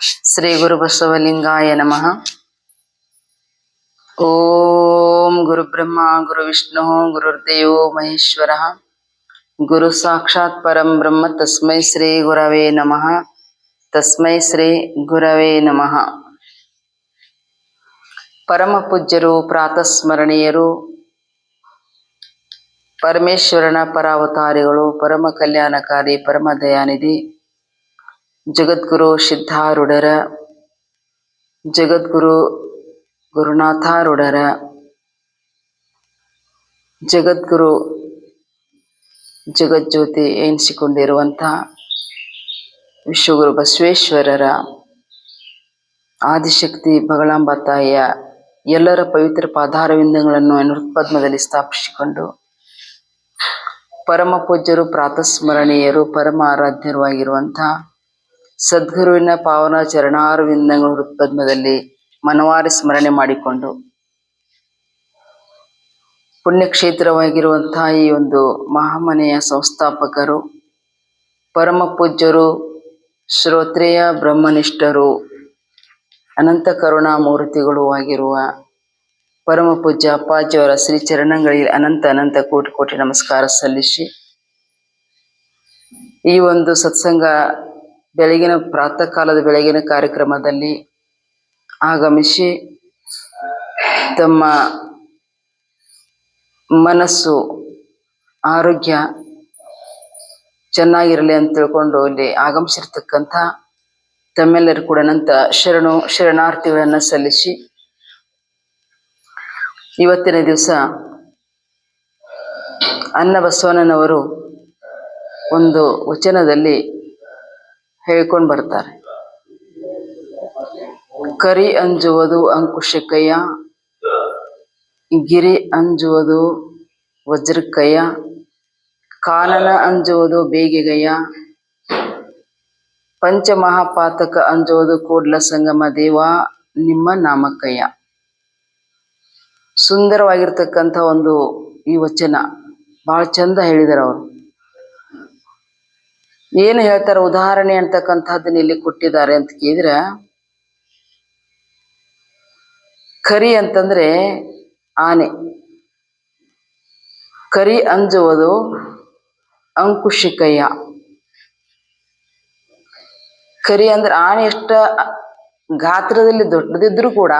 ಶ್ರೀ ಗುರು ಬಸವಲಿಂಗಾಯ ನಮಃ. ಓಂ ಗುರು ಬ್ರಹ್ಮ, ಗುರು ವಿಷ್ಣು, ಗುರುರ್ದೇವೋ ಮಹೇಶ್ವರ. ಗುರು ಸಾಕ್ಷಾತ್ ಪರಂ ಬ್ರಹ್ಮ, ತಸ್ಮೈ ಶ್ರೀ ಗುರವೇ ನಮಃ. ತಸ್ಮೈ ಶ್ರೀ ಗುರವೇ ನಮಃ. ಪರಮ ಪೂಜ್ಯರು, ಪ್ರಾತಸ್ಮರಣೀಯರು, ಪರಮೇಶ್ವರನ ಪರಾವತಾರಿಗಳು, ಪರಮ ಕಲ್ಯಾಣಕಾರಿ, ಪರಮ ದಯಾನಿಧಿ ಜಗದ್ಗುರು ಸಿದ್ಧಾರೂಢರ, ಜಗದ್ಗುರು ಗುರುನಾಥಾರೂಢರ, ಜಗದ್ಗುರು ಜಗಜ್ಯೋತಿ ಎನಿಸಿಕೊಂಡಿರುವಂಥ ವಿಶ್ವಗುರು ಬಸವೇಶ್ವರರ, ಆದಿಶಕ್ತಿ ಬಗಳಾಂಬ ತಾಯಿಯ ಎಲ್ಲರ ಪವಿತ್ರ ಪಾದಾರವಿಂದಗಳನ್ನು ನೃತ್ಪದ್ಮದಲ್ಲಿ ಸ್ಥಾಪಿಸಿಕೊಂಡು ಪರಮ ಪೂಜ್ಯರು ಪ್ರಾತಸ್ಮರಣೀಯರು ಪರಮ ಆರಾಧ್ಯರು ಆಗಿರುವಂಥ ಸದ್ಗುರುವಿನ ಪಾವನ ಚರಣಾರವಿಂದಗಳು ಹೃತ್ಪದ್ಮದಲ್ಲಿ ಮನವಾರಿ ಸ್ಮರಣೆ ಮಾಡಿಕೊಂಡು ಪುಣ್ಯಕ್ಷೇತ್ರವಾಗಿರುವಂತಹ ಈ ಒಂದು ಮಹಾಮನೆಯ ಸಂಸ್ಥಾಪಕರು, ಪರಮ ಪೂಜ್ಯರು, ಶ್ರೋತ್ರೇಯ ಬ್ರಹ್ಮನಿಷ್ಠರು, ಅನಂತ ಕರುಣಾಮೂರ್ತಿಗಳು ಆಗಿರುವ ಪರಮ ಪೂಜ್ಯ ಅಪ್ಪಾಜಿಯವರ ಶ್ರೀ ಚರಣಗಳಿಗೆ ಅನಂತ ಅನಂತ ಕೋಟಿ ಕೋಟಿ ನಮಸ್ಕಾರ ಸಲ್ಲಿಸಿ ಈ ಒಂದು ಸತ್ಸಂಗ ಬೆಳಗಿನ ಪ್ರಾತಃ ಕಾಲದ ಬೆಳಗಿನ ಕಾರ್ಯಕ್ರಮದಲ್ಲಿ ಆಗಮಿಸಿ ತಮ್ಮ ಮನಸ್ಸು, ಆರೋಗ್ಯ ಚೆನ್ನಾಗಿರಲಿ ಅಂತ ತಿಳ್ಕೊಂಡು ಇಲ್ಲಿ ಆಗಮಿಸಿರ್ತಕ್ಕಂಥ ತಮ್ಮೆಲ್ಲರೂ ಕೂಡ ನಂತ ಶರಣು, ಶರಣಾರ್ಥಿಗಳನ್ನು ಸಲ್ಲಿಸಿ ಇವತ್ತಿನ ದಿವಸ ಅನ್ನಬಸವಣ್ಣನವರು ಒಂದು ವಚನದಲ್ಲಿ ಹೇಳ್ಕೊಂಡು ಬರ್ತಾರೆ. ಕರಿ ಅಂಜುವುದು ಅಂಕುಶಕಯ್ಯ ಗಿರಿ ಅಂಜುವುದು ವಜ್ರಕ್ಕಯ್ಯ ಕಾನನ ಅಂಜುವುದು ಬೇಗಿಗಯ್ಯ ಪಂಚಮಹಾಪಾತಕ ಅಂಜುವುದು ಕೂಡ್ಲ ಸಂಗಮ ದೇವ, ನಿಮ್ಮ ನಾಮಕಯ್ಯ ಸುಂದರವಾಗಿರ್ತಕ್ಕಂಥ ಒಂದು ಈ ವಚನ. ಬಹಳ ಚಂದ ಹೇಳಿದಾರೆ ಅವರು. ಏನು ಹೇಳ್ತಾರೆ ಉದಾಹರಣೆ ಅಂತಕ್ಕಂಥದ್ದನ್ನ ಇಲ್ಲಿ ಕೊಟ್ಟಿದ್ದಾರೆ ಅಂತ ಕೇಳಿದ್ರೆ, ಕರಿ ಅಂತಂದ್ರೆ ಆನೆ. ಕರಿ ಅಂಜುವುದು ಅಂಕುಶಿಕಯ್ಯ ಕರಿ ಅಂದ್ರೆ ಆನೆ ಎಷ್ಟ ಗಾತ್ರದಲ್ಲಿ ದೊಡ್ಡದಿದ್ರು ಕೂಡ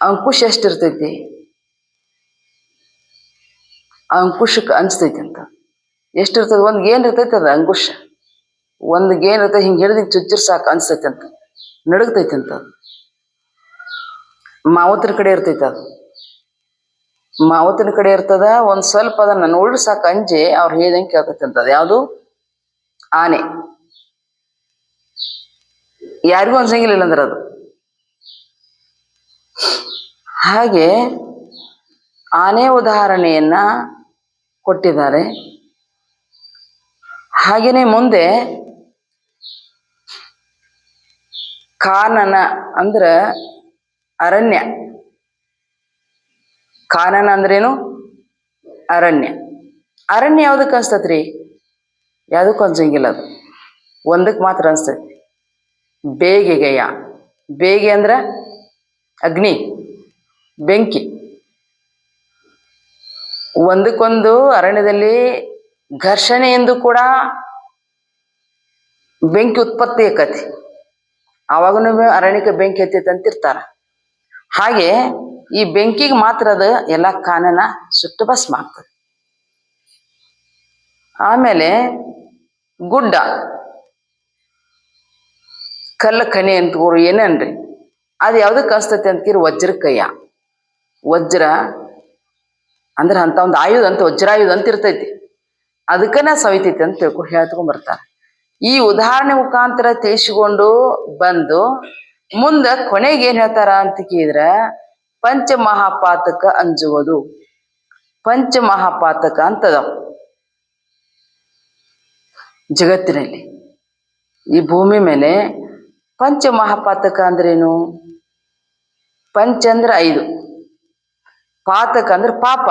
ಅಂಕುಶ ಎಷ್ಟಿರ್ತೈತಿ? ಅಂಕುಶಕ್ಕೆ ಅಂಜ್ತೈತಿ ಅಂತ. ಎಷ್ಟಿರ್ತದೆ? ಒಂದು ಗೇನ್ ಇರ್ತೈತೆ ಅದು ಅಂಕುಶ ಒಂದು ಗೇನ್ ಇರ್ತೈತಿ, ಹಿಂಗೆ ಹಿಡಿದು ಚುಚ್ಚಿರ್ ಸಾಕು ಅನ್ಸ್ತೈತಿ ಅಂತ. ನಡುಗ್ತೈತಿ ಅಂತ ಅದು. ಮಾವತರ ಕಡೆ ಇರ್ತೈತೆ ಅದು. ಮಾವತನ ಕಡೆ ಇರ್ತದ, ಒಂದು ಸ್ವಲ್ಪ ಅದನ್ನ ನೋಡ್ರಿ ಸಾಕು ಅಂಜಿ, ಅವ್ರು ಹೇಳ್ದಂಗೆ ಕೇಳ್ತೈತಿ ಅಂತದ ಯಾವುದು? ಆನೆ. ಯಾರಿಗೂ ಅನ್ಸಂಗಿಲ್ಲ ಅಂದ್ರೆ ಅದು. ಹಾಗೆ ಆನೆ ಉದಾಹರಣೆಯನ್ನ ಕೊಟ್ಟಿದ್ದಾರೆ. ಹಾಗೇನೆ ಮುಂದೆ ಕಾನನ ಅಂದ್ರ ಅರಣ್ಯ. ಕಾನನ ಅಂದ್ರೇನು? ಅರಣ್ಯ. ಅರಣ್ಯ ಯಾವ್ದಕ್ಕೆ ಅನ್ಸ್ತತ್ರಿ? ಯಾವುದಕ್ಕೂ ಅನ್ಸಂಗಿಲ್ಲ ಅದು. ಒಂದಕ್ಕೆ ಮಾತ್ರ ಅನ್ಸ್ತೈತಿ ಬೇಗೆಗೆಯ. ಬೇಗೆ ಅಂದ್ರೆ ಅಗ್ನಿ, ಬೆಂಕಿ. ಒಂದಕ್ಕೊಂದು ಅರಣ್ಯದಲ್ಲಿ ಘರ್ಷಣೆಯಿಂದ ಕೂಡ ಬೆಂಕಿ ಉತ್ಪತ್ತಿ ಆಕತಿ. ಅವಾಗನು ಅರಣ್ಯಕ್ಕೆ ಬೆಂಕಿ ಹತ್ತೈತೆ ಅಂತಿರ್ತಾರ. ಹಾಗೆ ಈ ಬೆಂಕಿಗೆ ಮಾತ್ರ ಅದು ಎಲ್ಲ ಕಾನನ ಸುಟ್ಟು ಭಸ್ಮ ಆಗ್ತದೆ. ಆಮೇಲೆ ಗುಡ್ಡ. ಕಲ್ಲು ಖನಿ ಅಂತ ಏನನ್ರಿ? ಅದು ಯಾವ್ದಕ್ಕೆ ಅನ್ಸ್ತೈತಿ ಅಂತೀರಿ? ಕೈಯ ವಜ್ರ ಅಂದ್ರೆ ಅಂತ ಒಂದು ಆಯುಧ ಅಂತ, ವಜ್ರಾಯುಧ ಅಂತ ಇರ್ತೈತಿ. ಅದಕ್ಕನ ಸವಿತೈತೆ ಅಂತ ತಿಳ್ಕೊ ಹೇಳ್ತಕೊಂಡ್ ಬರ್ತಾರೆ ಈ ಉದಾಹರಣೆ ಮುಖಾಂತರ ತಿಳಿಸಿಕೊಂಡು ಬಂದು ಮುಂದ ಕೊನೆಗೆ ಏನ್ ಹೇಳ್ತಾರ ಅಂತ ಕೇಳಿದ್ರ, ಪಂಚಮಹಾಪಾತಕ ಅಂಜುವುದು. ಪಂಚಮಹಾಪಾತಕ ಅಂತದ. ಜಗತ್ತಿನಲ್ಲಿ. ಈ ಭೂಮಿ ಮೇಲೆ ಪಂಚ ಮಹಾಪಾತಕ ಅಂದ್ರೇನು? ಪಂಚ ಅಂದ್ರೆ ಐದು. ಪಾತಕ ಅಂದ್ರೆ ಪಾಪ.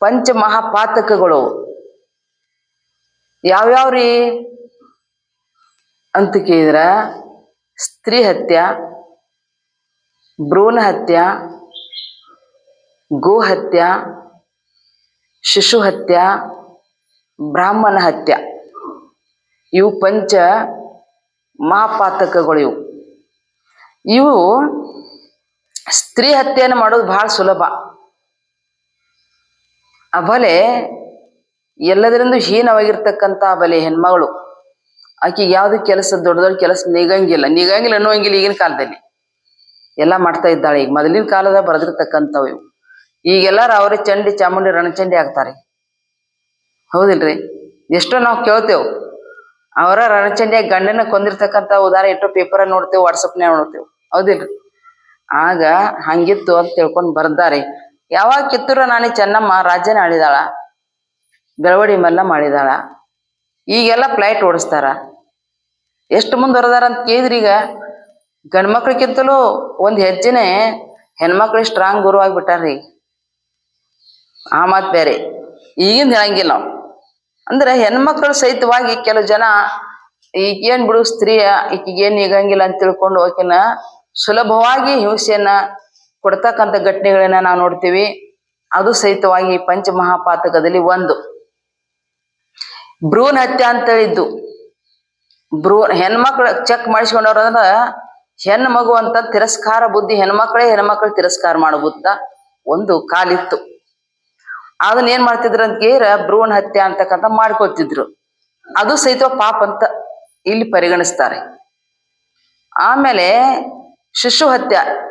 ಪಂಚಮಹಾಪಾತಕಗಳು. ಯಾವ್ಯಾವ್ರಿ? ಅಂತ ಕೇಳಿದ್ರ, ಸ್ತ್ರೀ ಹತ್ಯ, ಭ್ರೂಣ ಹತ್ಯ, ಗೋ ಹತ್ಯ, ಶಿಶು ಹತ್ಯ, ಬ್ರಾಹ್ಮಣ ಹತ್ಯ. ಇವು ಪಂಚ ಮಹಾಪಾತಕಗಳು ಇವು. ಇವು ಸ್ತ್ರೀ ಹತ್ಯೆಯನ್ನು ಮಾಡೋದು ಭಾಳ ಸುಲಭ. ಅಬಲೆ ಎಲ್ಲದರಿಂದ ಹೀನವಾಗಿರ್ತಕ್ಕಂಥ ಬಲೆ ಹೆಣ್ಮಗಳು. ಆಕೆಗೆ ಯಾವ್ದು ಕೆಲಸ ದೊಡ್ಡ ದೊಡ್ಡ ಕೆಲಸ ನಿಗಂಗಿಲ್ಲ. ನಿಗಂಗಿಲ್ಲ ಅನ್ನೋಂಗಿಲ್ಲ ಈಗಿನ ಕಾಲದಲ್ಲಿ. ಎಲ್ಲ ಮಾಡ್ತಾ ಇದ್ದಾಳೆ ಈಗ. ಮೊದಲಿನ ಕಾಲದ ಬರೆದಿರ್ತಕ್ಕಂಥವು ಇವು. ಈಗೆಲ್ಲಾರು ಅವರೇ ಚಂಡಿ, ಚಾಮುಂಡಿ, ರಣಚಂಡಿ ಆಗ್ತಾರೆ. ಹೌದಿಲ್ರಿ? ಎಷ್ಟೋ ನಾವು ಕೇಳ್ತೇವೆ. ಅವರ ರಣಚಂಡಿಯಾಗಿ ಗಂಡನ ಕೊಂದಿರ್ತಕ್ಕಂಥ ಉದಾಹರಣೆ ಎಷ್ಟೋ ಪೇಪರ್ ನೋಡ್ತೇವೆ ವಾಟ್ಸಪ್ನ್ಯಾಗ ನೋಡ್ತೇವೆ. ಹೌದಿಲ್ರಿ? ಆಗ ಹಂಗಿತ್ತು ಅಂತ ತಿಳ್ಕೊಂಡು ಬರ್ದಾರೆ. ಯಾವಾಗ ಕಿತ್ತೂರ ರಾಣಿ ಚೆನ್ನಮ್ಮ ರಾಜ್ಯನ ಆಳಿದಾಳ ಬೆಳವಡಿ ಮಲ್ಲ ಮಾಡಿದಾಳ? ಈಗೆಲ್ಲ ಫ್ಲೈಟ್ ಓಡಿಸ್ತಾರ? ಎಷ್ಟು ಮುಂದುವರೆದಾರ ಅಂತ ಕೇಳಿದ್ರಿ ಈಗ. ಗಂಡ್ಮಕ್ಳಿಗಿಂತಲೂ ಒಂದು ಹೆಜ್ಜೆನೆ ಹೆಣ್ಮಕ್ಳಿಗೆ ಸ್ಟ್ರಾಂಗ್ ಗುರು ಆಗ್ಬಿಟ್ಟಾರ್ರಿ. ಆ ಮಾತು ಬೇರೆ. ಈಗಿಂದ ಹೇಳಂಗಿಲ್ಲ ಅಂದ್ರೆ ಹೆಣ್ಮಕ್ಳು ಸಹಿತವಾಗಿ ಕೆಲವು ಜನ ಈಗೇನ್ ಬಿಡು ಸ್ತ್ರೀಯ, ಈಕಿಗೇನ್ ಈಗಂಗಿಲ್ಲ ಅಂತ ತಿಳ್ಕೊಂಡು ಆಕಿನ ಸುಲಭವಾಗಿ ಹಿಂಸೆಯನ್ನ ಕೊಡ್ತಕ್ಕಂಥ ಘಟನೆಗಳನ್ನ ನಾವು ನೋಡ್ತೀವಿ. ಅದು ಸಹಿತವಾಗಿ ಪಂಚಮಹಾಪಾತಕದಲ್ಲಿ ಒಂದು. ಭ್ರೂಣ ಹತ್ಯೆ ಅಂತೇಳಿದ್ದು. ಭ್ರೂ ಹೆಣ್ಮಕ್ಳು ಚೆಕ್ ಮಾಡಿಸ್ಕೊಂಡವ್ರು ಅಂದ್ರ ಹೆಣ್ಣು ಮಗು ಅಂತ ತಿರಸ್ಕಾರ ಬುದ್ಧಿ ಹೆಣ್ಮಕ್ಳೇ ಹೆಣ್ಮಕ್ಳು ತಿರಸ್ಕಾರ ಮಾಡೋ ಒಂದು ಕಾಲಿತ್ತು. ಅದನ್ನ ಏನ್ ಮಾಡ್ತಿದ್ರು ಅಂತ ಕೇರ ಭ್ರೂಣ ಹತ್ಯೆ ಅಂತಕ್ಕಂಥ ಮಾಡ್ಕೊತಿದ್ರು. ಅದು ಸಹಿತ ಪಾಪ ಅಂತ ಇಲ್ಲಿ ಪರಿಗಣಿಸ್ತಾರೆ. ಆಮೇಲೆ ಶಿಶು ಹತ್ಯೆ.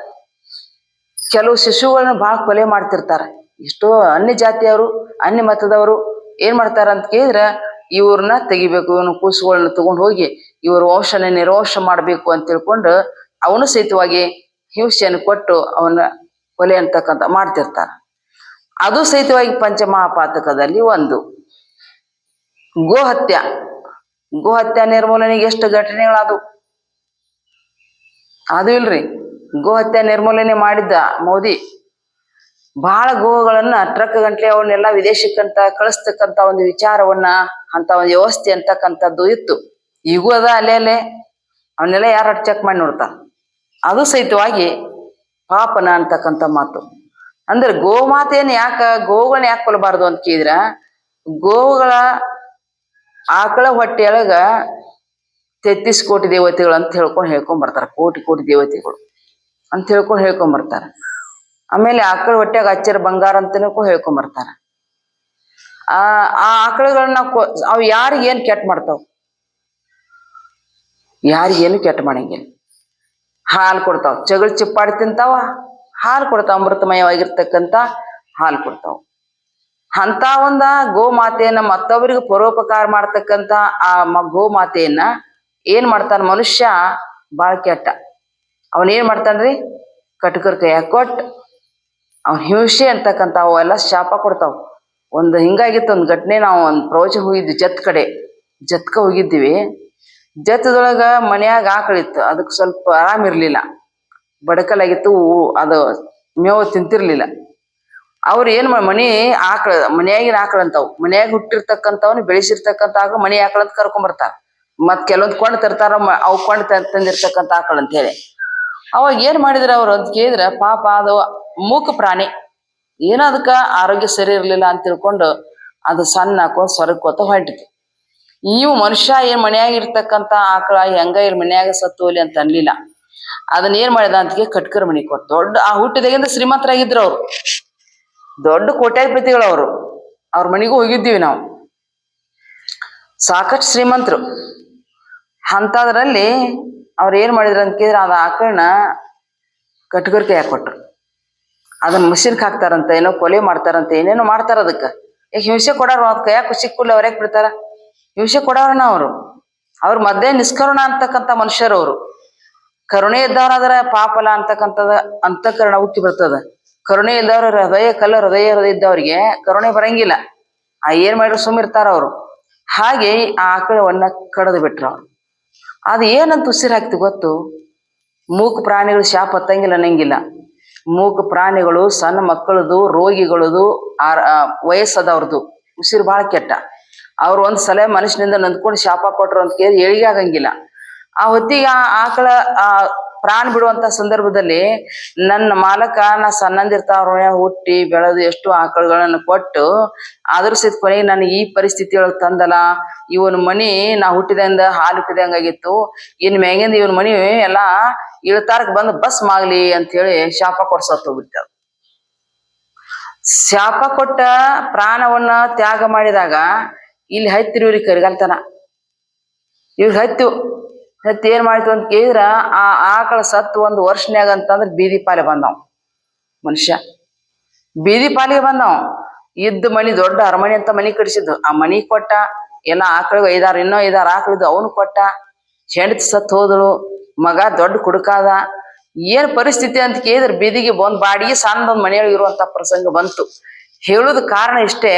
ಕೆಲವು ಶಿಶುಗಳನ್ನ ಬಹಳ ಕೊಲೆ ಮಾಡ್ತಿರ್ತಾರೆ. ಎಷ್ಟೋ ಅನ್ಯ ಜಾತಿಯವರು ಅನ್ಯ ಮತದವರು ಏನ್ ಮಾಡ್ತಾರ ಅಂತ ಕೇಳಿದ್ರೆ ಇವ್ರನ್ನ ತೆಗಿಬೇಕು ಇವನು ಕೂಸುಗಳನ್ನ ತಗೊಂಡು ಹೋಗಿ ಇವರು ವಂಶನ ನಿರ್ವಂಶ ಮಾಡಬೇಕು ಅಂತ ತಿಳ್ಕೊಂಡು ಅವನು ಸಹಿತವಾಗಿ ಹಿಂಸೆಯನ್ನು ಕೊಟ್ಟು ಅವನ ಕೊಲೆ ಅಂತಕ್ಕಂಥ ಮಾಡ್ತಿರ್ತಾರ. ಅದು ಸಹಿತವಾಗಿ ಪಂಚಮಹಾಪಾತಕದಲ್ಲಿ ಒಂದು. ಗೋಹತ್ಯ. ಗೋಹತ್ಯ ನಿರ್ಮೂಲನೆಗೆ ಎಷ್ಟು ಘಟನೆಗಳಾದವು? ಅದು ಇಲ್ರಿ. ಗೋಹತ್ಯೆ ನಿರ್ಮೂಲನೆ ಮಾಡಿದ್ದ ಮೋದಿ ಬಹಳ ಗೋಗಳನ್ನ ಟ್ರಕ್ ಗಂಟ್ಲೆ ಅವನ್ನೆಲ್ಲ ವಿದೇಶಕ್ಕಂತ ಕಳಿಸ್ತಕ್ಕಂತ ಒಂದು ವಿಚಾರವನ್ನ, ಅಂತ ಒಂದು ವ್ಯವಸ್ಥೆ ಅಂತಕ್ಕಂಥದ್ದು ಇತ್ತು. ಈಗೂ ಅದ ಅಲ್ಲೇ ಅಲ್ಲೇ. ಅವನ್ನೆಲ್ಲ ಯಾರು ಚೆಕ್ ಮಾಡಿ ನೋಡ್ತಾರ ಅದು ಸಹಿತವಾಗಿ ಪಾಪನ ಅಂತಕ್ಕಂಥ ಮಾತು. ಅಂದ್ರೆ ಗೋಮಾತೆಯನ್ನು ಯಾಕ ಗೋಗಳನ್ನ ಯಾಕೆ ಕೊಲ್ಲಬಾರ್ದು ಅಂತ ಕೇಳಿದ್ರ? ಗೋವುಗಳ ಆಕಳ ಹೊಟ್ಟೆಯೊಳಗ ತೆತ್ತಿಸ್ ಕೋಟಿ ದೇವತೆಗಳು ಅಂತ ಹೇಳ್ಕೊಂಡು ಹೇಳ್ಕೊಂಡ್ ಬರ್ತಾರೆ. ಕೋಟಿ ಕೋಟಿ ದೇವತೆಗಳು. ಅಂತ ಹೇಳ್ಕೊಂಡು ಹೇಳ್ಕೊಂಡ್ ಬರ್ತಾರ. ಆಮೇಲೆ ಆಕಳ ಹೊಟ್ಟೆಗ ಅಚ್ಚರ ಬಂಗಾರ ಅಂತನೂ ಕೂಡ ಹೇಳ್ಕೊಂಡ್ ಬರ್ತಾರ. ಆ ಆ ಆಕಳುಗಳನ್ನ ಅವು ಯಾರಿಗೆ ಏನು ಕೆಟ್ಟ ಮಾಡ್ತಾವ? ಯಾರಿಗೇನು ಕೆಟ್ಟ ಮಾಡಂಗಿಲ್ಲ. ಹಾಲು ಕೊಡ್ತಾವ. ಚಗಳ ಚಿಪ್ಪಾಡಿ ತಿಂತಾವ, ಹಾಲು ಕೊಡ್ತಾವ. ಅಮೃತಮಯವಾಗಿರ್ತಕ್ಕಂಥ ಹಾಲು ಕೊಡ್ತಾವ. ಅಂತ ಒಂದ ಗೋಮಾತೆಯನ್ನ ಮತ್ತೊಬ್ಬರಿಗೆ ಪರೋಪಕಾರ ಮಾಡ್ತಕ್ಕಂಥ ಆ ಮ, ಗೋಮಾತೆಯನ್ನ ಏನ್ ಮಾಡ್ತಾನ ಮನುಷ್ಯ ಬಾಳ ಕೆಟ್ಟ. ಅವನ್ ಏನ್ ಮಾಡ್ತಾನ್ರಿ? ಕಟಕರ್ ಕೈಯಾಗ ಕೊಟ್ಟು ಅವ್ನ ಹಿಂಸೆ ಅಂತಕ್ಕಂಥ ಎಲ್ಲ ಶಾಪ ಕೊಡ್ತಾವ. ಒಂದು ಹಿಂಗಾಗಿತ್ತು, ಒಂದು ಘಟನೆ ನಾವು ಒಂದು ಪ್ರವಚನ ಹೋಗಿದ್ವಿ, ಜತ್ ಕಡೆ. ಜತ್ಕ ಹೋಗಿದ್ದೀವಿ. ಜತ್ತದೊಳಗ ಮನ್ಯಾಗ ಆಕಳಿತ್ತು ಅದಕ್ಕೆ ಸ್ವಲ್ಪ ಆರಾಮ್ ಇರ್ಲಿಲ್ಲ. ಬಡಕಲಾಗಿತ್ತು ಅದು ಮೇವು ತಿಂತಿರ್ಲಿಲ್ಲ. ಅವ್ರು ಏನ್ ಮನೆ ಆಕಳ, ಮನೆಯಾಗಿನ ಆಕಳ ಅಂತಾವ್. ಮನ್ಯಾಗ ಹುಟ್ಟಿರ್ತಕ್ಕಂಥವ್ನ ಬೆಳೆಸಿರ್ತಕ್ಕಂಥ ಮನೆ ಆಕಳ ಅಂತ ಕರ್ಕೊಂಡ್ ಬರ್ತಾರ ಮತ್ ಕೆಲವೊಂದ್ ಕೊಂಡ್ ತರ್ತಾರ ಅವ್ ಕೊಂಡು ತಂದಿರ್ತಕ್ಕಂಥ ಆಕಳ ಅಂತ ಹೇಳಿ. ಅವಾಗ ಏನ್ ಮಾಡಿದ್ರ ಅವ್ರು ಅಂತ ಕೇಳಿದ್ರ, ಪಾಪ ಅದು ಮೂಕ ಪ್ರಾಣಿ. ಏನೋ ಅದಕ್ಕ ಆರೋಗ್ಯ ಸರಿ ಇರ್ಲಿಲ್ಲ ಅಂತ ತಿಳ್ಕೊಂಡು ಅದು ಸಣ್ಣ ಹಾಕೋ ಸ್ವರ್ಗಕೋತ ಹೊರಟಿತು. ನೀವು ಮನುಷ್ಯ ಏನ್ ಮನ್ಯಾಗ ಇರ್ತಕ್ಕಂತ ಆಕಳ, ಹೆಂಗ ಇಲ್ಲಿ ಮನೆಯಾಗ ಸತ್ತು ಹೋಲಿ ಅಂತ ಅನ್ಲಿಲ್ಲ. ಅದನ್ನ ಏನ್ ಮಾಡಿದ ಅಂತ ಕಟ್ಕರ್ ಮನಿ ಕೊಟ್ಟು ದೊಡ್ಡ, ಆ ಹುಟ್ಟಿದಾಗಿಂದ ಶ್ರೀಮಂತರಾಗಿದ್ರು ಅವ್ರು. ದೊಡ್ಡ ಕೋಟ್ಯಾಧಿಪತಿಗಳು ಅವರು. ಅವ್ರ ಮನೆಗೂ ಹೋಗಿದ್ದೀವಿ ನಾವು. ಸಾಕಷ್ಟು ಶ್ರೀಮಂತರು. ಅಂಥದ್ರಲ್ಲಿ ಅವ್ರು ಏನ್ ಮಾಡಿದ್ರು ಅಂತ ಕೇಳಿದ್ರೆ ಅದ ಆಕಳನ್ನ ಕಟ್ಗರ್ ಕೈಯಾಗ ಕೊಟ್ರು? ಅದನ್ನ ಮಷಿನ್ಗೆ ಹಾಕ್ತಾರಂತ, ಏನೋ ಕೊಲೆ ಮಾಡ್ತಾರಂತ, ಏನೇನೋ ಮಾಡ್ತಾರ ಅದಕ್ಕೆ. ಈಗ ಹಿಂಸೆ ಕೊಡೋರು ಅದ್ ಕೈಯಾಗ ಸಿಕ್ಕುಲ್ಲ ಅವ್ರ ಯಾಕೆ ಬಿಡ್ತಾರ? ಹಿಂಸೆ ಕೊಡೋರನ ಅವರು. ಅವ್ರ ಮಧ್ಯೆ ನಿಷ್ಕರುಣ ಅಂತಕ್ಕಂಥ ಮನುಷ್ಯರು ಅವರು. ಕರುಣೆ ಇದ್ದವರಾದ್ರೆ ಪಾಪಲ ಅಂತಕ್ಕಂಥದ ಅಂತಃಕರಣ ಹುಟ್ಟಿ ಬರ್ತದ. ಕರುಣೆ ಇದ್ದವ್ರ ಹೃದಯ, ಕಲ್ಲ ಹೃದಯ ಹೃದಯ ಇದ್ದವ್ರಿಗೆ ಕರುಣೆ ಬರಂಗಿಲ್ಲ. ಆ ಏನ್ ಮಾಡಿದ್ರು ಸುಮ್ಮ ಇರ್ತಾರ ಅವರು. ಹಾಗೆ ಆ ಆಕಳವನ್ನ ಕಡದು ಬಿಟ್ರು ಅವ್ರು. ಅದು ಏನಂತ ಉಸಿರು ಹಾಕ್ತಿ ಗೊತ್ತು? ಮೂಕ ಪ್ರಾಣಿಗಳು ಶಾಪ ಹತ್ತಂಗಿಲ್ಲ ಅನ್ನಂಗಿಲ್ಲ. ಮೂಕ ಪ್ರಾಣಿಗಳು ಸಣ್ಣ ಮಕ್ಕಳದು ರೋಗಿಗಳದು ಆ, ವಯಸ್ಸದವ್ರದ್ದು ಉಸಿರು ಬಹಳ ಕೆಟ್ಟ. ಅವ್ರು ಒಂದು ಸಲ ಮನುಷ್ಯನಿಂದ ನಂದ್ಕೊಂಡು ಶಾಪ ಕೊಟ್ರು ಅಂತ ಕೇಳಿ ಏಳಿಗೆ ಆಗಂಗಿಲ್ಲ. ಆ ಹೊತ್ತಿಗೆ ಆ ಆಕಳ ಆ ಪ್ರಾಣ ಬಿಡುವಂತ ಸಂದರ್ಭದಲ್ಲಿ ನನ್ನ ಮಾಲಕ ನಾ ಸಣ್ಣಂದಿರ್ತಾವ್ರ ಹುಟ್ಟಿ ಬೆಳೆದು ಎಷ್ಟು ಆಕಳುಗಳನ್ನು ಕೊಟ್ಟು ಅದ್ರ ಸಹಿತ ಕೊನೆಗೆ ನನಗೆ ಈ ಪರಿಸ್ಥಿತಿ ಒಳಗೆ ತಂದಲ್ಲ. ಇವನ್ ಮನಿ ನಾ ಹುಟ್ಟಿದಂಗ ಹಾಲು ಹುಟ್ಟಿದಂಗ ಆಗಿತ್ತು. ಇನ್ ಮ್ಯಾಗಿಂದ ಇವನ್ ಮನಿ ಎಲ್ಲಾ ಇಳ್ತಾರಕ್ ಬಂದು ಬಸ್ ಮಾಗ್ಲಿ ಅಂತ ಹೇಳಿ ಶಾಪ ಕೊಡ್ಸತ್ ಹೋಗ್ಬಿಟ್ಟ. ಶಾಪ ಕೊಟ್ಟ ಪ್ರಾಣವನ್ನ ತ್ಯಾಗ ಮಾಡಿದಾಗ ಇಲ್ಲಿ ಹತ್ತಿರ ಇವ್ರಿಗೆ ಕರಿಗಲ್ತನ. ಇವ್ರಿಗೆ ಹತ್ತು ಹತ್ತಿ ಏನ್ ಮಾಡ್ತು ಅಂತ ಕೇಳಿದ್ರ, ಆ ಆಕಳ ಸತ್ತು ಒಂದು ವರ್ಷನ್ಯಾಗ ಅಂತಂದ್ರ ಬೀದಿ ಪಾಲೆ ಬಂದವ್. ಮನುಷ್ಯ. ಬೀದಿ ಪಾಲಿಗೆ ಬಂದವ್. ಇದ್ದ ಮನಿ ದೊಡ್ಡ ಅರಮನೆ ಅಂತ ಮನಿ ಕಟ್ಸಿದ್ದು. ಆ ಮನಿ ಕೊಟ್ಟ, ಎಲ್ಲ ಆಕಳಿಗೆ ಐದಾರು, ಇನ್ನೂ ಐದಾರು ಆಕಳಿದ್ದು ಅವನು ಕೊಟ್ಟ. ಹೆಂಡತಿ ಸತ್ತು ಹೋದಳು, ಮಗ ದೊಡ್ಡ ಕುಡುಕಾದ. ಏನ್ ಪರಿಸ್ಥಿತಿ ಅಂತ ಕೇಳಿದ್ರೆ, ಬೀದಿಗೆ ಬಂದ್ ಬಾಡಿಗೆ ಸಣ್ಣದೊಂದು ಮನೆಯೊಳಗೆ ಇರುವಂತ ಪ್ರಸಂಗ ಬಂತು. ಹೇಳುದ ಕಾರಣ ಇಷ್ಟೇ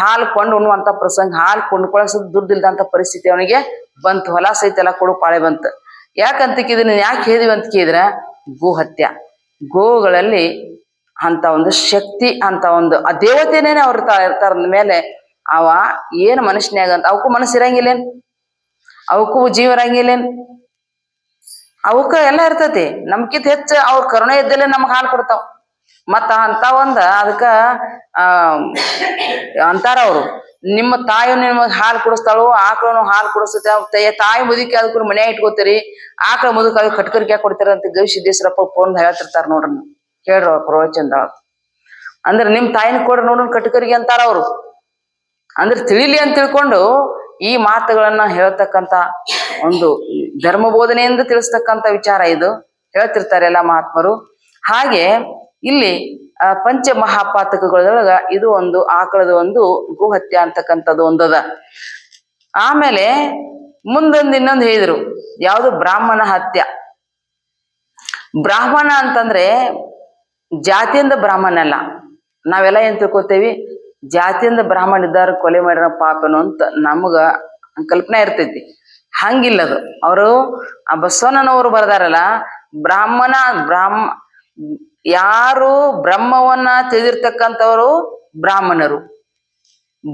ಹಾಲು ಕೊಂಡು ಉಣ್ಣುವಂತ ಪ್ರಸಂಗ, ಹಾಲು ಕೊಂಡ್ಕೊಳಕ್ ದುಡ್ಡು ಇಲ್ದಂತ ಪರಿಸ್ಥಿತಿ ಅವನಿಗೆ ಬಂತು. ಹೊಲ ಸಹಿತ ಎಲ್ಲ ಕೊಡು, ಪಾಳೆ ಬಂತು. ಯಾಕಂತ ಇದನ್ನ ಯಾಕೆ ಹೇಳಿದ್ವಿ ಅಂತ ಕೇಳಿದ್ರೆ ಗೋ ಹತ್ಯ ಗೋಗಳಲ್ಲಿ ಅಂತ ಒಂದು ಶಕ್ತಿ, ಅಂತ ಒಂದು ಆ ದೇವತೆನೇ ಅವ್ರ ಇರ್ತಾರ ಮೇಲೆ, ಅವ ಏನು ಮನುಷ್ಯನ್ಯಾಗ ಅಂತ ಅವಕ್ಕೂ ಮನಸ್ಸು ಇರಂಗಿಲ್ಲೇನ್? ಅವಕ್ಕೂ ಜೀವ ಇರಂಗಿಲ್ಲೇನ್? ಅವಕ್ಕ ಎಲ್ಲ ಇರ್ತತಿ. ನಮ್ಕಿಂತ ಹೆಚ್ಚು ಅವ್ರ ಕರುಣೆ ಇದ್ದಲ್ಲೇ ನಮ್ಗೆ ಹಾಲು ಕೊಡ್ತಾವ. ಮತ್ತ ಅಂತ ಒಂದ, ಅದಕ್ಕ ಅಂತಾರ ಅವ್ರು. ನಿಮ್ಮ ತಾಯಿ ನಿಮ್ಮ ಹಾಲು ಕುಡಿಸ್ತಾಳು, ಆಕಳನು ಹಾಲು ಕುಡಿಸ್ತೈತೆ ತಾಯಿ ಮುದುಕಿ ಅದಕ್ಕೂ ಮನೆ ಇಟ್ಕೋತೀರಿ, ಆಕಳ ಮುದುಕ ಅದು ಕಟ್ಕರಿಕೆ ಕೊಡ್ತೀರ ಅಂತ ಗವಿ ಸಿದ್ದೇಶ್ವರಪ್ಪ ಫೋನ್ ಹೇಳ್ತಿರ್ತಾರ ನೋಡ್ರಿ ಕೇಳ್ರಿ ಅವ್ರ ಪ್ರವಚನದೊಳಗ ಅಂದ್ರ ನಿಮ್ ತಾಯಿನ ಕೊಡ್ರಿ ನೋಡ್ರಿ ಕಟ್ಕರಿಗೆ ಅಂತಾರ ಅವ್ರು. ಅಂದ್ರೆ ತಿಳಿಲಿ ಅಂತ ತಿಳ್ಕೊಂಡು ಈ ಮಾತುಗಳನ್ನ ಹೇಳ್ತಕ್ಕಂತ ಒಂದು ಧರ್ಮ ಬೋಧನೆಯಿಂದ ತಿಳಿಸ್ತಕ್ಕಂತ ವಿಚಾರ ಇದು. ಹೇಳ್ತಿರ್ತಾರೆ ಎಲ್ಲ ಮಹಾತ್ಮರು. ಹಾಗೆ ಇಲ್ಲಿ ಪಂಚ ಮಹಾಪಾತಕಗಳೊಳಗ ಇದು ಒಂದು ಆಕಳದ ಒಂದು ಗೋಹತ್ಯ ಅಂತಕ್ಕಂಥದ್ದು ಒಂದದ. ಆಮೇಲೆ ಮುಂದೊಂದು ಇನ್ನೊಂದು ಹೇಳಿದ್ರು, ಯಾವುದು ಬ್ರಾಹ್ಮಣ ಹತ್ಯ. ಬ್ರಾಹ್ಮಣ ಅಂತಂದ್ರೆ ಜಾತಿಯಿಂದ ಬ್ರಾಹ್ಮಣ ಅಲ್ಲ. ನಾವೆಲ್ಲ ಏನ್ ತಿಳ್ಕೊತೇವಿ ಜಾತಿಯಿಂದ ಬ್ರಾಹ್ಮಣ ಇದ್ದಾರ, ಕೊಲೆ ಮಾಡಿರೋ ಪಾಪನು ಅಂತ ನಮಗ ಕಲ್ಪನೆ ಇರ್ತೈತಿ. ಹಂಗಿಲ್ಲದು. ಅವರು ಆ ಬಸವಣ್ಣನವರು ಬರ್ದಾರಲ್ಲ, ಬ್ರಾಹ್ಮಣ, ಬ್ರಾಹ್ಮ ಯಾರು ಬ್ರಹ್ಮವನ್ನ ತಿಳಿದಿರ್ತಕ್ಕಂಥವರು ಬ್ರಾಹ್ಮಣರು.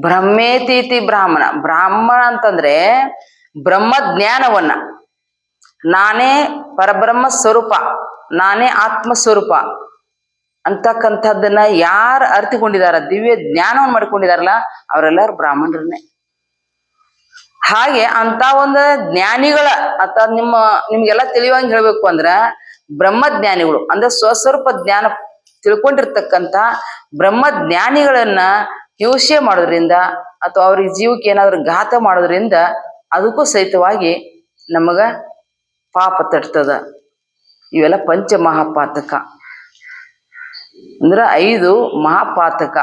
ಬ್ರಹ್ಮೇತೀತಿ ಬ್ರಾಹ್ಮಣ. ಬ್ರಾಹ್ಮಣ ಅಂತಂದ್ರೆ ಬ್ರಹ್ಮ ಜ್ಞಾನವನ್ನ ನಾನೇ ಪರಬ್ರಹ್ಮ ಸ್ವರೂಪ. ನಾನೇ ಆತ್ಮ ಸ್ವರೂಪ ಅಂತಕ್ಕಂಥದ್ದನ್ನ ಯಾರು ಅರ್ತಿಕೊಂಡಿದಾರ? ದಿವ್ಯ ಜ್ಞಾನವನ್ನು ಮಾಡ್ಕೊಂಡಿದಾರಲ್ಲ, ಅವರೆಲ್ಲರೂ ಬ್ರಾಹ್ಮಣರನ್ನೇ. ಹಾಗೆ ಅಂತ ಒಂದು ಜ್ಞಾನಿಗಳ ಅಥವಾ ನಿಮ್ಮ, ನಿಮ್ಗೆಲ್ಲ ತಿಳಿಯುವಂಗೆ ಹೇಳ್ಬೇಕು ಅಂದ್ರ ಬ್ರಹ್ಮಜ್ಞಾನಿಗಳು ಅಂದ್ರೆ ಸ್ವಸ್ವರೂಪ ಜ್ಞಾನ ತಿಳ್ಕೊಂಡಿರ್ತಕ್ಕಂಥ ಬ್ರಹ್ಮಜ್ಞಾನಿಗಳನ್ನ ಹಿಂಸೆ ಮಾಡೋದ್ರಿಂದ ಅಥವಾ ಅವ್ರಿಗೆ ಜೀವಕ್ಕೆ ಏನಾದ್ರು ಘಾತ ಮಾಡೋದ್ರಿಂದ ಅದಕ್ಕೂ ಸಹಿತವಾಗಿ ನಮಗ ಪಾಪ ತಟ್ತದ. ಇವೆಲ್ಲ ಪಂಚ ಮಹಾಪಾತಕ ಅಂದ್ರ ಐದು ಮಹಾಪಾತಕ.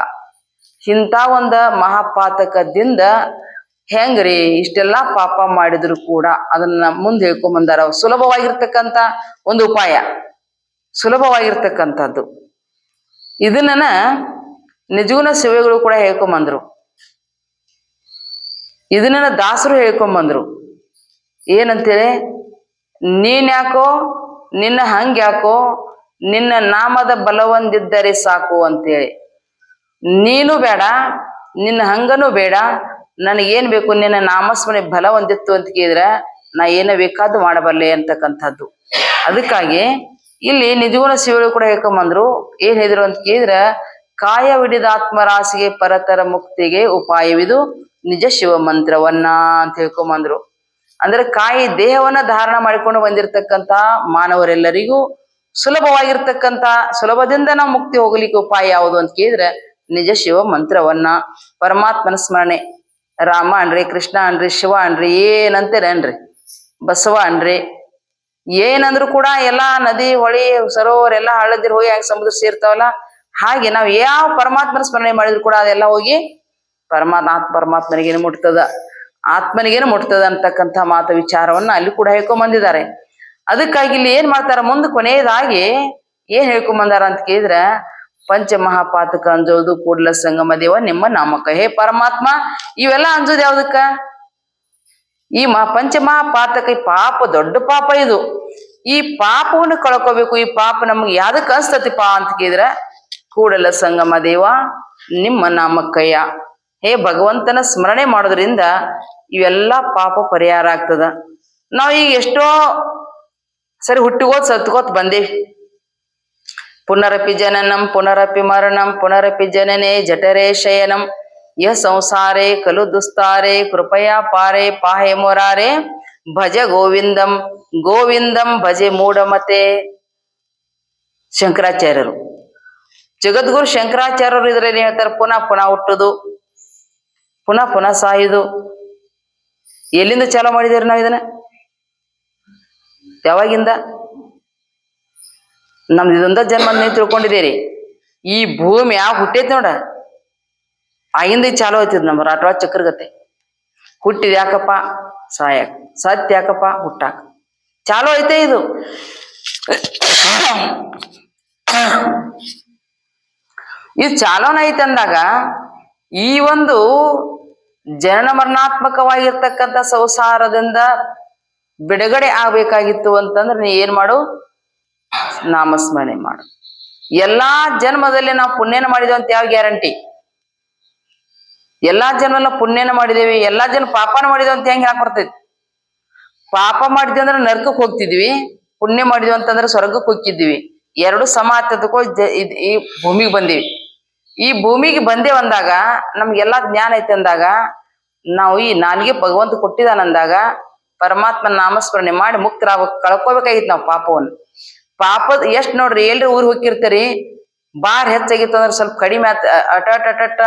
ಇಂಥ ಒಂದ ಮಹಾಪಾತಕದಿಂದ ಹೆಂಗ್ರಿ? ಇಷ್ಟೆಲ್ಲಾ ಪಾಪ ಮಾಡಿದ್ರು ಕೂಡ ಅದನ್ನ ಮುಂದೆ ಹೇಳ್ಕೊಂಬಂದಾರ ಸುಲಭವಾಗಿರ್ತಕ್ಕಂತ ಒಂದು ಉಪಾಯ. ಸುಲಭವಾಗಿರ್ತಕ್ಕಂಥದ್ದು. ಇದನ್ನ ನಿಜಗುಣ ಸೇವೆಗಳು ಕೂಡ ಹೇಳ್ಕೊಂಬಂದ್ರು ಇದನ್ನ ದಾಸರು ಹೇಳ್ಕೊಂಬಂದ್ರು ಏನಂತೇಳಿ? ನೀನ್ ಯಾಕೋ, ನಿನ್ನ ಹಂಗ್ಯಾಕೋ ನಿನ್ನ ನಾಮದ ಬಲವೊಂದಿದ್ದರೆ ಸಾಕು ಅಂತೇಳಿ. ನೀನು ಬೇಡ, ನಿನ್ನ ಹಂಗನೂ ಬೇಡ ನನಗೇನ್ ಬೇಕು, ನಿನ್ನ ನಾಮಸ್ಮರಣೆ ಬಲ ಹೊಂದಿತ್ತು ಅಂತ ಕೇಳಿದ್ರೆ, ನಾ ಏನ ಬೇಕಾದ್ರೂ ಮಾಡಬಲ್ಲೆ ಅಂತಕ್ಕಂಥದ್ದು. ಅದಕ್ಕಾಗಿ ಇಲ್ಲಿ ನಿಜಗುಣ ಶಿವಳು ಕೂಡ ಹೇಳ್ಕೊಂಬಂದ್ರು. ಏನ್ ಹೇಳಿದ್ರು ಅಂತ ಕೇಳಿದ್ರ ಕಾಯವಿಡಿದ ಆತ್ಮರಾಶಿಗೆ ಪರತರ ಮುಕ್ತಿಗೆ ಉಪಾಯವಿದು ನಿಜ ಶಿವ ಮಂತ್ರವನ್ನ ಅಂತ ಹೇಳ್ಕೊಂಬಂದ್ರು. ಅಂದ್ರೆ ಕಾಯಿ ದೇಹವನ್ನ ಧಾರಣ ಮಾಡಿಕೊಂಡು ಬಂದಿರತಕ್ಕಂತ ಮಾನವರೆಲ್ಲರಿಗೂ ಸುಲಭವಾಗಿರ್ತಕ್ಕಂತ ಸುಲಭದಿಂದ ನಾವು ಮುಕ್ತಿ ಹೋಗ್ಲಿಕ್ಕೆ ಉಪಾಯ ಯಾವುದು ಅಂತ ಕೇಳಿದ್ರೆ, ನಿಜ ಶಿವ ಮಂತ್ರವನ್ನ, ಪರಮಾತ್ಮನ ಸ್ಮರಣೆ. ರಾಮ ಅನ್ರಿ, ಕೃಷ್ಣ ಅನ್ರಿ, ಶಿವ ಅನ್ರಿ ಏನಂತೀರೇನ್ರಿ ಬಸವ ಅನ್ರಿ. ಏನಂದ್ರು ಕೂಡ ಎಲ್ಲಾ ನದಿ, ಹೊಳಿ, ಸರೋವರ ಎಲ್ಲಾ ಹಳ್ಳದಿರ್ ಹೋಗಿ ಹಾಗೆ ಸಮುದ್ರ ಸೇರ್ತಾವಲ್ಲ, ಹಾಗೆ ನಾವು ಯಾವ ಪರಮಾತ್ಮನ ಸ್ಮರಣೆ ಮಾಡಿದ್ರು ಕೂಡ ಅದೆಲ್ಲ ಹೋಗಿ ಪರಮಾತ್ಮ ಪರಮಾತ್ಮನಿಗೇನು ಮುಟ್ತದ? ಆತ್ಮನಿಗೇನು ಮುಟ್ತದ ಅಂತಕ್ಕಂಥ ಮಾತು, ವಿಚಾರವನ್ನ ಅಲ್ಲಿ ಕೂಡ ಹೇಳ್ಕೊಂಡ್ ಬಂದಿದ್ದಾರೆ. ಅದಕ್ಕಾಗಿ ಇಲ್ಲಿ ಏನ್ ಮಾಡ್ತಾರ? ಮುಂದೆ ಕೊನೆಯದಾಗಿ ಏನ್ ಹೇಳ್ಕೊಂಡ್ ಬಂದಾರ ಅಂತ ಕೇಳಿದ್ರ ಪಂಚ ಮಹಾಪಾತಕ ಅಂಜೋದು ಕೂಡಲ ಸಂಗಮ ದೇವ, ನಿಮ್ಮ ನಾಮಕ. ಹೇ ಪರಮಾತ್ಮ, ಇವೆಲ್ಲ ಅಂಜೋದು ಯಾವ್ದಕ್ಕ? ಈ ಪಂಚ ಪಂಚಮಹಾಪಾತಕ ಈ ಪಾಪ ದೊಡ್ಡ ಪಾಪ ಇದು. ಈ ಪಾಪವನ್ನು ಕಳ್ಕೋಬೇಕು, ಈ ಪಾಪ ನಮ್ಗೆ ಯಾವ್ದಕ್ಕೆ ಅನ್ಸ್ತತಿಪ್ಪ ಅಂತ ಕೇಳಿದ್ರ, ಕೂಡಲ ಸಂಗಮ ದೇವ, ನಿಮ್ಮ ನಾಮಕ್ಕಯ್ಯ. ಹೇ ಭಗವಂತನ ಸ್ಮರಣೆ ಮಾಡೋದ್ರಿಂದ ಇವೆಲ್ಲ ಪಾಪ ಪರಿಹಾರ ಆಗ್ತದ. ನಾವು ಈಗ ಎಷ್ಟೋ ಸರಿ ಹುಟ್ಟಿಗೋತ್ ಸತ್ಕೋತ್ ಬಂದೇವಿ. ಪುನರಪಿ ಜನನಂ ಪುನರಪಿ ಮರಣಂ ಪುನರಪಿ ಜನನೆ ಜಠರೇ ಶಯನಂ ಯ ಸಂಸಾರೇ ಖಲು ದುಸ್ತಾರೆ ಕೃಪಯಾ ಪಾರೆ ಪಾಹೆ ಮೊರಾರೆ ಭಜ ಗೋವಿಂದಂ ಗೋವಿಂದಂ ಭಜೆ ಮೂಢಮತೆ ಶಂಕರಾಚಾರ್ಯರು. ಜಗದ್ಗುರು ಶಂಕರಾಚಾರ್ಯರು ಇದರಲ್ಲಿ ಹೇಳ್ತಾರೆ, ಪುನಃ ಪುನಃ ಹುಟ್ಟುದು, ಪುನಃ ಪುನಃ ಸಾಯುದು. ಎಲ್ಲಿಂದ ಚಾಲೂ ಮಾಡಿದಿರಿ ನಾವು ಇದನ್ನ? ಯಾವಾಗಿಂದ? ನಮ್ದು ಇದೊಂದ ಜನ್ಮ ನೀವು ತಿಳ್ಕೊಂಡಿದ್ದೀರಿ. ಈ ಭೂಮಿ ಯಾವ ಹುಟ್ಟೈತಿ ನೋಡ. ಆಗಿಂದ ಚಾಲು ಚಾಲೂ ಆಯ್ತಿದ್ ನಮ್ಮ ರಾಟವಾ ಚಕ್ರಗತೆ. ಹುಟ್ಟಿದ ಯಾಕಪ್ಪ? ಸಾಯಕ್. ಸತ್ಯ ಯಾಕಪ್ಪ? ಹುಟ್ಟಾಕ. ಚಾಲು ಐತೆ ಇದು. ಇದು ಚಾಲೋನ ಐತೆ ಅಂದಾಗ ಈ ಒಂದು ಜನನ ಮರಣಾತ್ಮಕವಾಗಿರ್ತಕ್ಕಂಥ ಸಂಸಾರದಿಂದ ಬಿಡುಗಡೆ ಆಗ್ಬೇಕಾಗಿತ್ತು ಅಂತಂದ್ರೆ ನೀ ಏನ್ ಮಾಡು? ನಾಮಸ್ಮರಣೆ ಮಾಡು. ಎಲ್ಲಾ ಜನ್ಮದಲ್ಲಿ ನಾವು ಪುಣ್ಯನ ಮಾಡಿದೇವೆ ಅಂತ ಯಾವ ಗ್ಯಾರಂಟಿ? ಎಲ್ಲಾ ಜನ್ಮಲ್ಲ ಪುಣ್ಯನ ಮಾಡಿದೇವಿ, ಎಲ್ಲಾ ಜನ ಪಾಪನ ಮಾಡಿದೇವೆ ಅಂತ ಹೆಂಗ್ ಯಾಕೆ ಬರ್ತೈತಿ? ಪಾಪ ಮಾಡಿದ್ವಿ ಅಂದ್ರೆ ನರ್ಕಕ್ಕೆ ಹೋಗ್ತಿದ್ವಿ, ಪುಣ್ಯ ಮಾಡಿದ್ವಿ ಅಂತಂದ್ರೆ ಸ್ವರ್ಗಕ್ಕೆ ಹೋಗ್ತಿದ್ವಿ. ಎರಡು ಸಮ ಹತ್ತದಕ್ಕೂ ಈ ಭೂಮಿಗೆ ಬಂದಿವಿ. ಈ ಭೂಮಿಗೆ ಬಂದೇ ಅಂದಾಗ, ನಮ್ಗೆಲ್ಲಾ ಜ್ಞಾನ ಐತೆ ಅಂದಾಗ, ನಾವು ಈ ನಾಲ್ಗೆ ಭಗವಂತ ಕೊಟ್ಟಿದಾನಂದಾಗ ಪರಮಾತ್ಮ ನಾಮಸ್ಮರಣೆ ಮಾಡಿ ಮುಕ್ತರಾಗ ಕಳ್ಕೊಬೇಕಾಗಿತ್ತು ನಾವು ಪಾಪವನ್ನು. ಪಾಪದ ಎಷ್ಟ್ ನೋಡ್ರಿ, ಎಲ್ರಿ ಊರ್ ಹೋಗಿರ್ತೀರಿ ಬಾರ್ ಹೆಚ್ಚಾಗಿತ್ತು ಅಂದ್ರೆ ಸ್ವಲ್ಪ ಕಡಿಮೆ ಆತ ಅಟ ಅಟ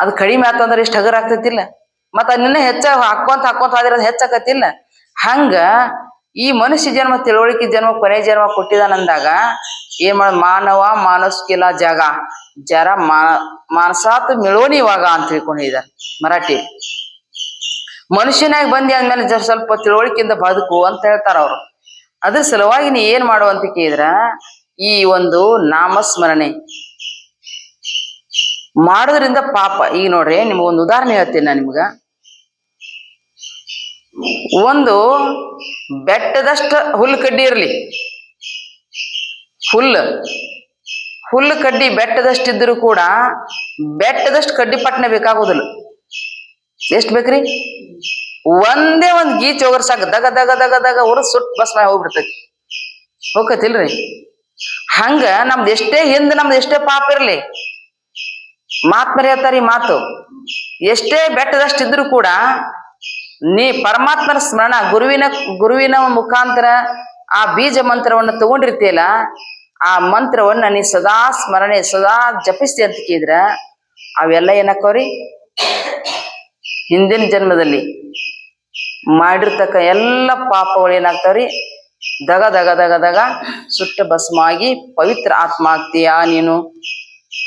ಅದು ಕಡಿಮೆ ಆತು ಅಂದ್ರೆ ಎಷ್ಟು ಹಗರ್ ಆಗ್ತೈತಿಲ್ಲ. ಮತ್ತ ಅದನ್ನ ಹೆಚ್ಚ ಹಾಕೊಂತ ಹಾಕೊಂತ ಹೋದ್ರೆ ಹೆಚ್ಚಾಕತಿಲ್ಲ ಹಂಗ ಈ ಮನುಷ್ಯ ಜನ್ಮ, ತಿಳುವಳಿಕೆ ಜನ್ಮ, ಕೊನೆ ಜನ್ಮ ಕೊಟ್ಟಿದಾನಂದಾಗ ಏನ್ ಮಾಡ, ಮಾನವ ಮಾನಸ್ಕಿಲ ಜಾಗ, ಜರ ಮಾನಸಾತ್ ಮಿಳೋನಿ ಇವಾಗ ಅಂತ ತಿಳ್ಕೊಂಡಿದ್ದಾರೆ ಮರಾಠಿ. ಮನುಷ್ಯನಾಗಿ ಬಂದಿ ಅಂದ್ಮೇಲೆ ಸ್ವಲ್ಪ ತಿಳುವಳಿಕೆಯಿಂದ ಬದುಕು ಅಂತ ಹೇಳ್ತಾರ ಅವ್ರು. ಅದ್ರ ಸಲುವಾಗಿ ನೀ ಏನ್ ಮಾಡು ಅಂತ ಕೇಳಿದ್ರ? ಈ ಒಂದು ನಾಮಸ್ಮರಣೆ. ಮಾಡೋದ್ರಿಂದ ಪಾಪ. ಈಗ ನೋಡ್ರಿ ನಿಮ್ಗೊಂದು ಉದಾಹರಣೆ ಹೇಳ್ತೀನಿ ನಾ ನಿಮ್ಗ. ಒಂದು ಬೆಟ್ಟದಷ್ಟ ಹುಲ್ಲು ಕಡ್ಡಿ ಇರಲಿ. ಹುಲ್ಲು. ಹುಲ್ಲು ಕಡ್ಡಿ ಬೆಟ್ಟದಷ್ಟಿದ್ರು ಕೂಡ ಬೆಟ್ಟದಷ್ಟು ಕಡ್ಡಿ ಪಟ್ಟಣ ಬೇಕಾಗೋದಿಲ್ಲ. ಎಷ್ಟು ಬೇಕ್ರಿ? ಒಂದೇ ಒಂದ್ ಗೀಚ್ ಹೋಗ್ರ ದಗ ದಗ ದಗ ದಗ ಹೊರ ಸುಟ್ ಬಸ್ ಮಾಡಿ ಹೋಗ್ಬಿಡ್ತೈತಿ. ಹೋಗತಿಲ್ರಿ ಹಂಗ ನಮ್ದು ಎಷ್ಟೇ ಹಿಂದ್, ನಮ್ದು ಎಷ್ಟೇ ಪಾಪ ಇರ್ಲಿ, ಮಾತ್ ಈ ಮಾತು. ಎಷ್ಟೇ ಬೆಟ್ಟದಷ್ಟಿದ್ರು ಕೂಡ ನೀ ಪರಮಾತ್ಮನ ಸ್ಮರಣ ಗುರುವಿನ ಗುರುವಿನ ಮುಖಾಂತರ ಆ ಬೀಜ ಮಂತ್ರವನ್ನು ತಗೊಂಡಿರ್ತೀಯಲ್ಲ, ಆ ಮಂತ್ರವನ್ನ ನೀ ಸದಾ ಸ್ಮರಣೆ, ಸದಾ ಜಪಿಸ್ತಿ ಅಂತ ಕೇಳಿದ್ರ, ಅವೆಲ್ಲ ಏನಕ್ಕವ್ರಿ? ಹಿಂದಿನ ಜನ್ಮದಲ್ಲಿ ಮಾಡಿರ್ತಕ್ಕ ಎಲ್ಲ ಪಾಪಗಳು ಏನಾಗ್ತಾವ್ರಿ? ದಗ ದಗ ದಗ ದಗ ಸುಟ್ಟ ಭಸ್ಮಾಗಿ ಪವಿತ್ರ ಆತ್ಮ ಆಗ್ತೀಯಾ ನೀನು?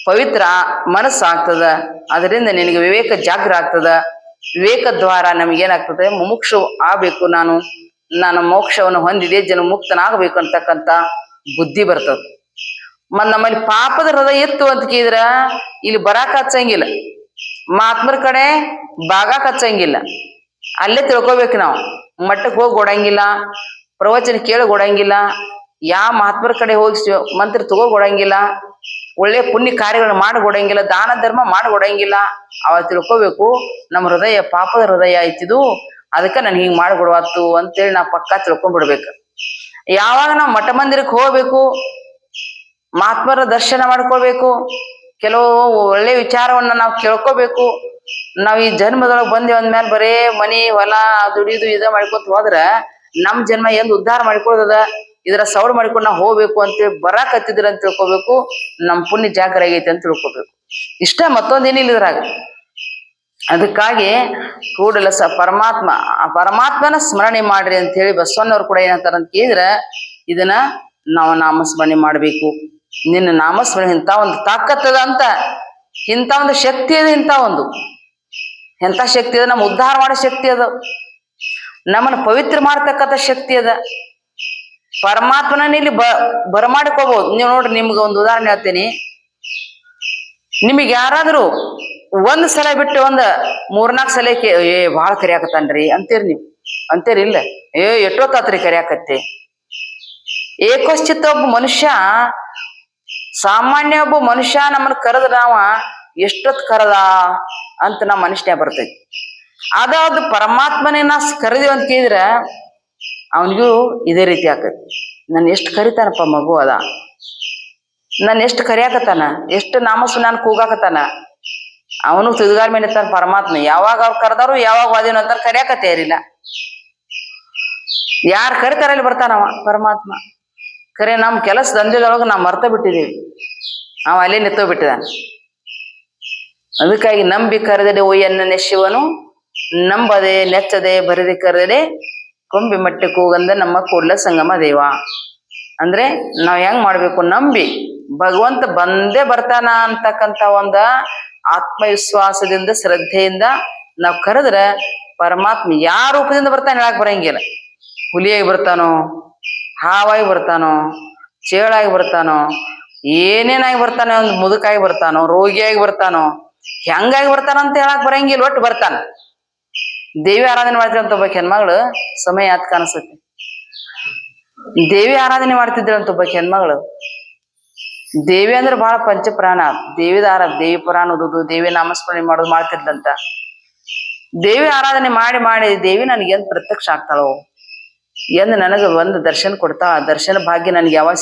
ಪವಿತ್ರ ಮನಸ್ಸಾಗ್ತದ ಅದರಿಂದ ನಿನಗೆ ವಿವೇಕ ಜಾಗ್ರ ಆಗ್ತದ. ವಿವೇಕ ದ್ವಾರ ನಮಗೇನಾಗ್ತದೆ ಮುಮುಕ್ಷು ಆಗಬೇಕು ನಾನು. ನಾನು ಮೋಕ್ಷವನ್ನು ಹೊಂದಿದೆ, ಜನ ಮುಕ್ತನಾಗಬೇಕು ಅಂತಕ್ಕಂಥ ಬುದ್ಧಿ ಬರ್ತದ. ಮತ್ ನಮ್ಮಲ್ಲಿ ಪಾಪದ ಹೃದಯ ಇತ್ತು ಅಂತ ಕೇಳಿದ್ರ, ಇಲ್ಲಿ ಬರಾಕ್ ಹಚ್ಚಂಗಿಲ್ಲ. ಮಾತ್ಮರ ಕಡೆ ಬಾಗಾಕ ಹಚ್ಚಂಗಿಲ್ಲ. ಅಲ್ಲೇ ತಿಳ್ಕೊಬೇಕು ನಾವು. ಮಠಕ್ಕೆ ಹೋಗಿ ಕೊಡಂಗಿಲ್ಲ ಪ್ರವಚನ ಕೇಳಿ ಕೊಡಂಗಿಲ್ಲ ಯಾವ ಮಹಾತ್ಮರ ಕಡೆ ಹೋಗಿ ಮಂತ್ರ ತಗೋ ಕೊಡಂಗಿಲ್ಲ ಒಳ್ಳೆ ಪುಣ್ಯ ಕಾರ್ಯಗಳನ್ನ ಮಾಡಿಕೊಡಂಗಿಲ್ಲ ದಾನ ಧರ್ಮ ಮಾಡಿಕೊಡಂಗಿಲ್ಲ ಅವಾಗ ಅವ ತಿಳ್ಕೊಬೇಕು, ನಮ್ಮ ಹೃದಯ ಪಾಪದ ಹೃದಯ ಐತಿದು ಅದಕ್ಕೆ ನಾನು ಹಿಂಗೆ ಮಾಡಿಕೊಡುವತ್ತು ಅಂತೇಳಿ ನಾವು ಪಕ್ಕ ತಿಳ್ಕೊಂಡ್ಬಿಡ್ಬೇಕು ಯಾವಾಗ ನಾವು ಮಠ ಮಂದಿರಕ್ಕೆ ಹೋಗ್ಬೇಕು, ಮಹಾತ್ಮರ ದರ್ಶನ ಮಾಡ್ಕೋಬೇಕು, ಕೆಲವು ಒಳ್ಳೆ ವಿಚಾರವನ್ನ ನಾವು ಕೇಳ್ಕೋಬೇಕು ನಾವ್ ಈ ಜನ್ಮದೊಳಗ್ ಬಂದೇವ್ ಅಂದ್ಮೇಲೆ ಬರೇ ಮನಿ, ಹೊಲ, ದುಡಿದು ಇದ ಮಾಡ್ಕೊಂತ ಹೋದ್ರ ನಮ್ ಜನ್ಮ ಎಲ್ಲಿ ಉದ್ಧಾರ ಮಾಡ್ಕೊಳ್ಳೋದ ಇದ್ರ ಸವರ್ ಮಾಡ್ಕೊಂಡ್ ನಾವ್ ಹೋಗ್ಬೇಕು ಅಂತೇಳಿ ಬರಾಕತ್ತಿದ್ರ ಅಂತ ತಿಳ್ಕೊಬೇಕು, ನಮ್ ಪುಣ್ಯ ಜಾಗರ ಆಗೈತೆ ಅಂತ ತಿಳ್ಕೊಬೇಕು. ಇಷ್ಟ ಮತ್ತೊಂದೇನಿಲ್ಲ ಇದ್ರಾಗ. ಅದಕ್ಕಾಗಿ ಕೂಡಲ ಸ ಪರಮಾತ್ಮ, ಆ ಪರಮಾತ್ಮನ ಸ್ಮರಣೆ ಮಾಡ್ರಿ ಅಂತ ಹೇಳಿ ಬಸವಣ್ಣವ್ರು ಕೂಡ ಏನಂತಾರ ಅಂತ ಕೇಳಿದ್ರ, ಇದನ್ನ ನಾವು ನಾಮಸ್ಮರಣೆ ಮಾಡ್ಬೇಕು. ನಿನ್ನ ನಾಮಸ್ಮರಣೆ ಇಂಥ ಒಂದು ತಾಕತ್ತದ ಅಂತ ಇಂಥ ಒಂದು ಶಕ್ತಿ ಅದ ಇಂಥ ಒಂದು. ಎಂಥ ಶಕ್ತಿ ಅದ? ನಮ್ಮ ಉದ್ಧಾರ ಮಾಡೋ ಶಕ್ತಿ ಅದ. ನಮ್ಮನ್ನ ಪವಿತ್ರ ಮಾಡ್ತಕ್ಕಂಥ ಶಕ್ತಿ ಅದ. ಪರಮಾತ್ಮನ ಇಲ್ಲಿ ಬ ಬರಮಾಡ್ಕೋಬಹುದು ನೀವು ನೋಡ್ರಿ, ನಿಮ್ಗೆ ಒಂದು ಉದಾಹರಣೆ ಹೇಳ್ತೀನಿ. ನಿಮಗೆ ಯಾರಾದರೂ ಒಂದ್ ಸಲ ಬಿಟ್ಟು ಒಂದ್ ಮೂರ್ನಾಲ್ಕು ಸಲ ಏ, ಭಾಳ ಕರಿಯಾಕತ್ತಾನ್ರಿ. ಅಂತೀರಿ ನೀವು. ಅಂತೀರಿ ಇಲ್ಲ? ಏ, ಎಷ್ಟೊತ್ತಾತ್ರಿ ಕರಿಯಾಕತ್ತಿ? ಏಕೋಶ್ಚಿತ್ತ ಒಬ್ಬ ಮನುಷ್ಯ, ಸಾಮಾನ್ಯ ಒಬ್ಬ ಮನುಷ್ಯ ನಮ್ಮನ್ನ ಕರೆದ ನಾವ ಎಷ್ಟೊತ್ ಕರೆದ? ಅಂತ ನಮ್ಮ ಮನುಷ್ಯ ಬರ್ತೈತಿ. ಅದಾವ್ದು ಪರಮಾತ್ಮನೇ ನಾ ಕರೆದಿವಿ ಅಂತ ಕೇಳಿದ್ರೆ ಅವನಿಗೂ ಇದೇ ರೀತಿ ಆಕೈತಿ. ನಾನು ಎಷ್ಟು ಕರಿತಾನಪ್ಪ ಮಗು ಅದ. ನಾನು ಎಷ್ಟು ಕರಿಯಾಕತ್ತಾನ, ಎಷ್ಟು ನಾಮಸ್ಸು ನಾನು ಕೂಗಾಕತ್ತಾನ. ಅವನು ತುದಿಗಾರ ಮೇಲೆ ಇರ್ತಾನೆ ಪರಮಾತ್ಮ. ಯಾವಾಗ ಅವ್ರು ಕರೆದವರು ಯಾವಾಗ ವಾದಿನ ಅಂತ ಕರಿಯಾಕತ್ತೇರಿಲ್ಲ ಯಾರು ಕರಿತಾರ ಇಲ್ಲಿ ಬರ್ತಾನವ ಪರಮಾತ್ಮ. ಕರೆ ನಮ್ಮ ಕೆಲಸ ದಂಧೆದೊಳಗೆ ನಾವು ಮರ್ತ ಬಿಟ್ಟಿದ್ದೀವಿ ಅವ ಅಲ್ಲೇ ನಿಂತು ಬಿಟ್ಟಿದಾನೆ ಅದಕ್ಕಾಗಿ ನಂಬಿ ಕರೆದಡೆ ಒಯ್ಯನ್ನ ನೆಶಿವನು ನಂಬದೆ, ನೆಚ್ಚದೆ, ಬರದೆ ಕರೆದಡೆ ಕೊಂಬಿ ಮಟ್ಟೆ ಕೂಗಂದ ನಮ್ಮ ಕೂಡ್ಲ ಸಂಗಮ ದೇವ. ಅಂದ್ರೆ ನಾವ್ ಹೆಂಗ್ ಮಾಡ್ಬೇಕು? ನಂಬಿ. ಭಗವಂತ ಬಂದೇ ಬರ್ತಾನ ಅಂತಕ್ಕಂತ ಒಂದ ಆತ್ಮವಿಶ್ವಾಸದಿಂದ, ಶ್ರದ್ಧೆಯಿಂದ ನಾವ್ ಕರೆದ್ರ ಪರಮಾತ್ಮ ಯಾವ ರೂಪದಿಂದ ಬರ್ತಾನೆ ಹೇಳಕ್ ಬರಂಗಿಲ್ಲ. ಹುಲಿಯಾಗಿ ಬರ್ತಾನೋ, ಹಾವಾಗಿ ಬರ್ತಾನೋ, ಚೇಳಾಗಿ ಬರ್ತಾನೋ, ಏನೇನಾಗಿ ಬರ್ತಾನೋ ಒಂದು ಮುದುಕಾಗಿ ಬರ್ತಾನೋ, ರೋಗಿಯಾಗಿ ಬರ್ತಾನೋ ಹೆಂಗಾಗಿ ಬರ್ತಾನ ಅಂತ ಹೇಳಕ್ ಬರಂಗಿಲ್ಲ, ಒಟ್ಟು ಬರ್ತಾನ. ದೇವಿ ಆರಾಧನೆ ಮಾಡ್ತಿರಂತ ಒಬ್ಬ ಹೆಣ್ಮಗಳು, ಸಮಯ ಯಾತ್ ಕಾಣಿಸುತ್ತೆ. ದೇವಿ ಆರಾಧನೆ ಮಾಡ್ತಿದ್ರಂತ ಒಬ್ಬ ಹೆಣ್ಮಗಳು. ದೇವಿ ಅಂದ್ರೆ ಬಹಳ ಪಂಚಪ್ರಾಣ, ದೇವಿದಾರ, ದೇವಿ ಪುರಾಣ ಓದುದು, ದೇವಿ ನಾಮಸ್ಮರಣೆ ಮಾಡೋದು ಮಾಡ್ತಿದ್ಲಂತ. ದೇವಿ ಆರಾಧನೆ ಮಾಡಿ ಮಾಡಿ ದೇವಿ ನನಗೆ ಎಂದ್ ಪ್ರತ್ಯಕ್ಷ ಆಗ್ತಾಳೋ? ಎಂದ್ ನನಗ ಒಂದು ದರ್ಶನ ಕೊಡ್ತಾ ದರ್ಶನ ಭಾಗ್ಯ ನನಗೆ ಯಾವಾಗ